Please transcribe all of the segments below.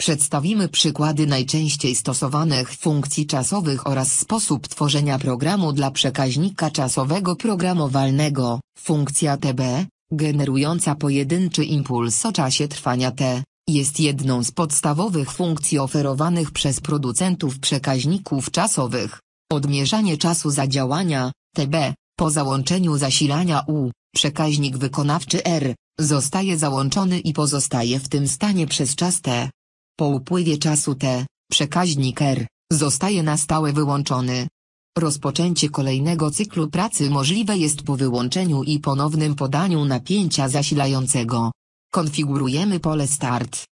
Przedstawimy przykłady najczęściej stosowanych funkcji czasowych oraz sposób tworzenia programu dla przekaźnika czasowego programowalnego. Funkcja TB, generująca pojedynczy impuls o czasie trwania T, jest jedną z podstawowych funkcji oferowanych przez producentów przekaźników czasowych. Odmierzanie czasu zadziałania, TB, po załączeniu zasilania U, przekaźnik wykonawczy R, zostaje załączony i pozostaje w tym stanie przez czas T. Po upływie czasu T, przekaźnik R, zostaje na stałe wyłączony. Rozpoczęcie kolejnego cyklu pracy możliwe jest po wyłączeniu i ponownym podaniu napięcia zasilającego. Konfigurujemy pole Start.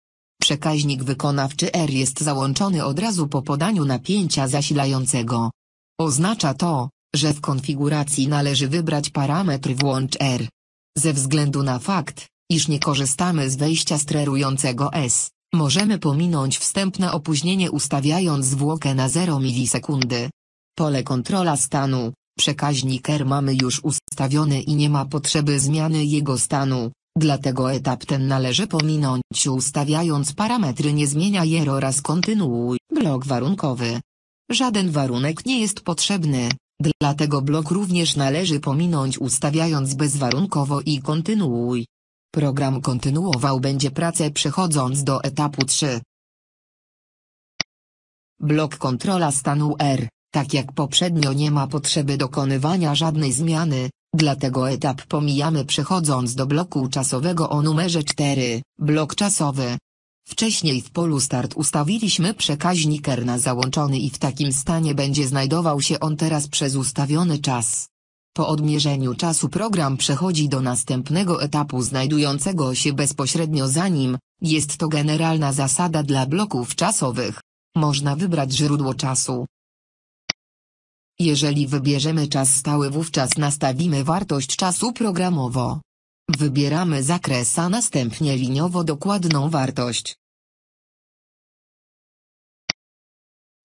Przekaźnik wykonawczy R jest załączony od razu po podaniu napięcia zasilającego. Oznacza to, że w konfiguracji należy wybrać parametr włącz R. Ze względu na fakt, iż nie korzystamy z wejścia sterującego S, możemy pominąć wstępne opóźnienie ustawiając zwłokę na 0 milisekundy. Pole kontrola stanu, przekaźnik R mamy już ustawiony i nie ma potrzeby zmiany jego stanu, dlatego etap ten należy pominąć ustawiając parametry nie zmienia jer oraz kontynuuj. Blok warunkowy. Żaden warunek nie jest potrzebny, dlatego blok również należy pominąć ustawiając bezwarunkowo i kontynuuj. Program kontynuował będzie pracę przechodząc do etapu 3. Blok kontrola stanu R, tak jak poprzednio nie ma potrzeby dokonywania żadnej zmiany, dlatego etap pomijamy przechodząc do bloku czasowego o numerze 4, blok czasowy. Wcześniej w polu start ustawiliśmy przekaźnik R na załączony i w takim stanie będzie znajdował się on teraz przez ustawiony czas. Po odmierzeniu czasu program przechodzi do następnego etapu znajdującego się bezpośrednio za nim, jest to generalna zasada dla bloków czasowych. Można wybrać źródło czasu. Jeżeli wybierzemy czas stały wówczas nastawimy wartość czasu programowo. Wybieramy zakres a następnie liniowo dokładną wartość.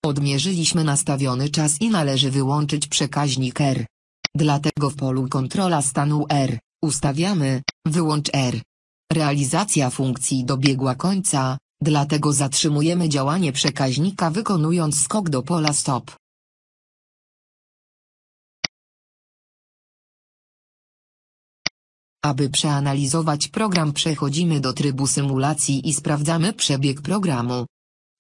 Odmierzyliśmy nastawiony czas i należy wyłączyć przekaźnik R. Dlatego w polu kontrola stanu R, ustawiamy, wyłącz R. Realizacja funkcji dobiegła końca, dlatego zatrzymujemy działanie przekaźnika wykonując skok do pola stop. Aby przeanalizować program przechodzimy do trybu symulacji i sprawdzamy przebieg programu.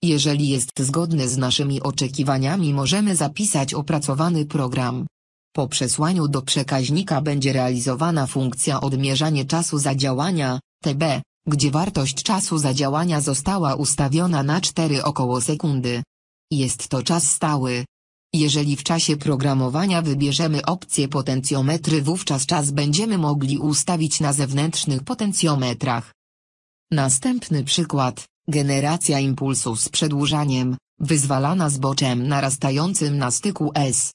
Jeżeli jest zgodny z naszymi oczekiwaniami możemy zapisać opracowany program. Po przesłaniu do przekaźnika będzie realizowana funkcja odmierzanie czasu zadziałania, TB, gdzie wartość czasu zadziałania została ustawiona na 4 około sekundy. Jest to czas stały. Jeżeli w czasie programowania wybierzemy opcję potencjometry wówczas czas będziemy mogli ustawić na zewnętrznych potencjometrach. Następny przykład, generacja impulsów z przedłużaniem, wyzwalana zboczem narastającym na styku S.